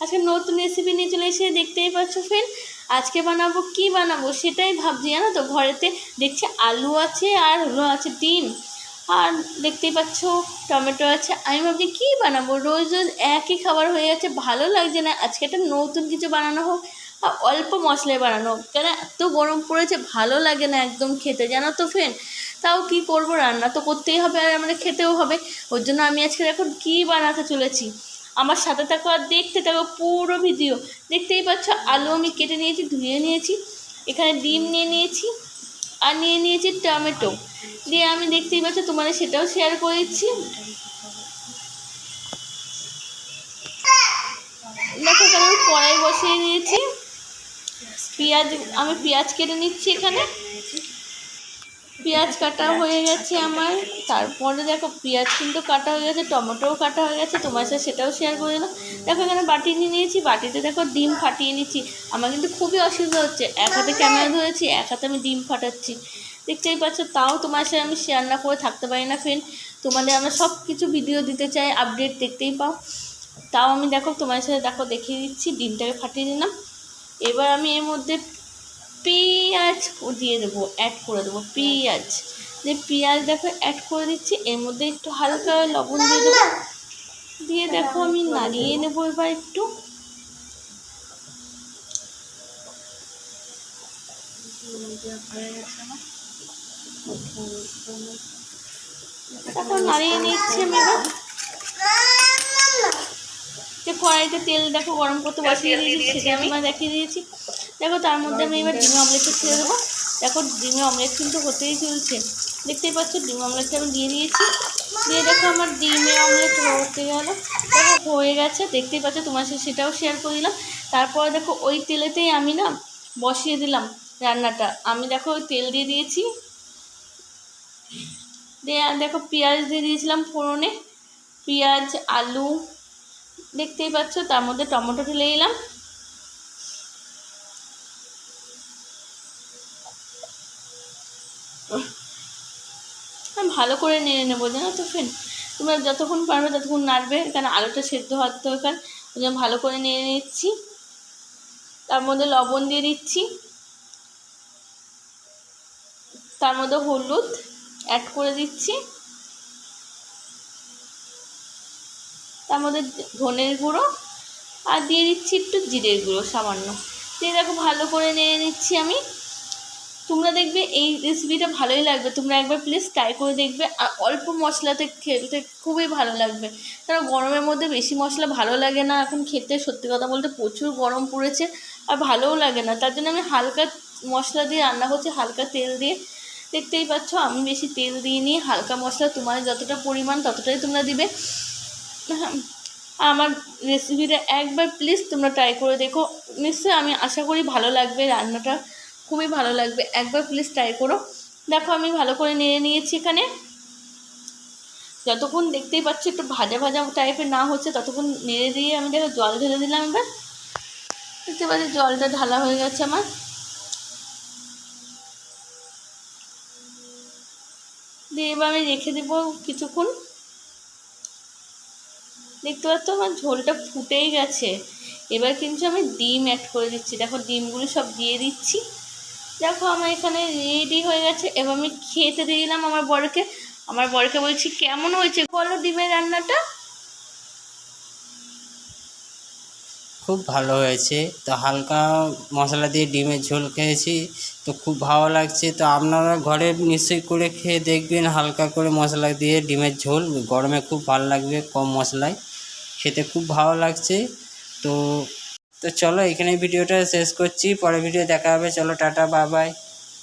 আজকে নতুন রেসিপি নিয়ে চলে এসে দেখতেই পাচ্ছ ফ্রেন্ড আজকে বানাবো কি বানাবো সেটাই ভাবছি, জানো তো? ঘরেতে দেখছি আলু আছে আর হলো আছে ডিম। আর দেখতেই পাচ্ছ টমেটো আছে। আমি ভাবছি কী বানাবো? রোজ রোজ একই খাবার হয়ে যাচ্ছে, ভালো লাগছে না। আজকে একটা নতুন কিছু বানানো হোক আর অল্প মশলায় বানানো হোক। কেন এত গরম পড়েছে, ভালো লাগে না একদম খেতে, জানো তো ফ্রেন্ড তাও কি করব? রান্না তো করতেই হবে আর আমাদের খেতেও হবে। ওর জন্য আমি আজকে এখন কী বানাতে চলেছি। আমার সাথে থাকো আর দেখতে থাকো পুরো ভিডিও। দেখতেই পাচ্ছ, আলু আমি কেটে নিয়েছি, ধুয়ে নিয়েছি। এখানে ডিম নিয়ে নিয়েছি আর নিয়ে নিয়েছি টমেটো। দিয়ে আমি দেখতেই পাচ্ছ, তোমাদের সেটাও শেয়ার করে দিচ্ছি দেখো আমি কড়াই বসিয়ে নিয়েছি। পেঁয়াজ, আমি পেঁয়াজ কেটে নিচ্ছি এখানে। পেঁয়াজ কাটা হয়ে গেছে আমার। তারপরে দেখো পেঁয়াজ কিন্তু কাটা হয়ে গেছে টমেটোও কাটা হয়ে গেছে তোমার সাথে সেটাও শেয়ার করে দিলাম। দেখো এখানে বাটি নিয়ে নিয়েছি বাটিতে দেখো ডিম ফাটিয়ে নিচ্ছি। আমার কিন্তু খুবই অসুবিধা হচ্ছে এক হাতে ক্যামেরা ধরেছি এক হাতে আমি ডিম ফাটাচ্ছি। দেখতেই পাচ্ছ তাও তোমার সাথে আমি শেয়ার না করে থাকতে পারি না ফ্রেন্ড তোমাদের আমরা সব কিছু ভিডিও দিতে চাই আপডেট দেখতেই পাও। তাও আমি দেখো তোমার সাথে দেখো দেখিয়ে দিচ্ছি ডিমটাকে ফাটিয়ে দিলাম এবার আমি এর মধ্যে পেঁয়াজ দিয়ে দেবো অ্যাড করে দেবো পেঁয়াজ। দিয়ে পেঁয়াজ দেখো অ্যাড করে দিচ্ছি এর মধ্যে একটু হালকা লবণ দিয়ে দেবো। দিয়ে দেখো আমি নাড়িয়ে নেব এবার একটু। নাড়িয়ে নিচ্ছি আমি এবার। যে কড়াইতে তেল দেখো গরম করতে বসিয়ে দিয়েছি সেটা আমি দেখিয়ে দিয়েছি। দেখো, তার মধ্যে আমি এবার ডিমের অমলেটটা ছেড়ে দেবো। দেখো ডিমের অমলেট কিন্তু হতেই চলছে। দেখতেই পাচ্ছ, ডিম অমলেটটা আমি দিয়ে দিয়েছি। দিয়ে দেখো, আমার ডিমের অমলেট হতে গেল। দেখো, হয়ে গেছে। দেখতেই পাচ্ছ, তোমার সাথে সেটাও শেয়ার করে দিলাম। তারপর দেখো, ওই তেলেতেই আমি না বসিয়ে দিলাম রান্নাটা। আমি দেখো, ওই তেল দিয়ে দিয়েছি। দিয়ে দেখো, পেঁয়াজ দিয়ে দিয়েছিলাম ফোড়নে। পেঁয়াজ, আলু, দেখতেই পাচ্ছ, তার মধ্যে টমেটো ঢেলে দিলাম। ভালো করে নেড়ে নেব, জানো তো ফ্রেন্ড তোমরা যতক্ষণ পারবে ততক্ষণ নাড়বে, কারণ আলুটা সেদ্ধ হওয়ার দরকার। ওই জন্য ভালো করে নেড়ে নিচ্ছি। তার মধ্যে লবণ দিয়ে দিচ্ছি। তার মধ্যে হলুদ অ্যাড করে দিচ্ছি। তার মধ্যে ধনের গুঁড়ো আর দিয়ে দিচ্ছি একটু জিরের গুঁড়ো সামান্য। দিয়ে দেখো ভালো করে নেড়ে নিচ্ছি আমি। তোমরা দেখবে এই রেসিপিটা ভালোই লাগবে। তোমরা একবার প্লিজ ট্রাই করে দেখবে। আর অল্প মশলাতে খেতে খুবই ভালো লাগবে। কারণ গরমের মধ্যে বেশি মশলা ভালো লাগে না। এখন খেতে সত্যি কথা বলতে প্রচুর গরম পড়েছে আর ভালোও লাগে না। তার জন্য আমি হালকা মশলা দিয়ে রান্না করছি, হালকা তেল দিয়ে। দেখতেই পাচ্ছ, আমি বেশি তেল দিয়ে নিয়ে হালকা মশলা তোমার যতটা পরিমাণ ততটাই তোমরা দিবে। আমার রেসিপিটা একবার প্লিজ তোমরা ট্রাই করে দেখো। নিশ্চয়ই আমি আশা করি ভালো লাগবে রান্নাটা। খুবই ভালো লাগবে। একবার প্লিজ ট্রাই করো। দেখো আমি ভালো করে নেড়ে নিয়েছি এখানে। যতক্ষণ দেখতেই পাচ্ছ একটু ভাজা ভাজা টাইপের না হচ্ছে, ততক্ষণ নেড়ে দিয়ে আমি দেখো জল ঢেলে দিলাম এবার। দেখতে পাচ্ছি জলটা ঢালা হয়ে গেছে আমার। দিয়ে এবার আমি রেখে দেবো কিছুক্ষণ। দেখতে পাচ্ছ আমার ঝোলটা ফুটেই গেছে। এবার কিন্তু আমি ডিম অ্যাড করে দিচ্ছি। দেখো ডিমগুলো সব দিয়ে দিচ্ছি। দেখো, আমার এখানে রেডি হয়ে গেছে। এবার আমি খেতে দিয়ে দিলাম আমার বরকে। আমার বরকে বলছি, কেমন হয়েছে? বলো ডিমের রান্নাটা। খুব ভালো হয়েছে। তো হালকা মশলা দিয়ে ডিমের ঝোল খেয়েছি। তো খুব ভালো লাগছে। তো আপনারা ঘরে নিশ্চয়ই করে খেয়ে দেখবেন, হালকা করে মশলা দিয়ে ডিমের ঝোল। গরমে খুব ভালো লাগবে কম মশলায়। খেতে খুব ভালো লাগছে। তো তো চলো এখানে ভিডিওটা শেষ করছি পরে ভিডিও দেখা হবে। চলো টাটা বাই বাই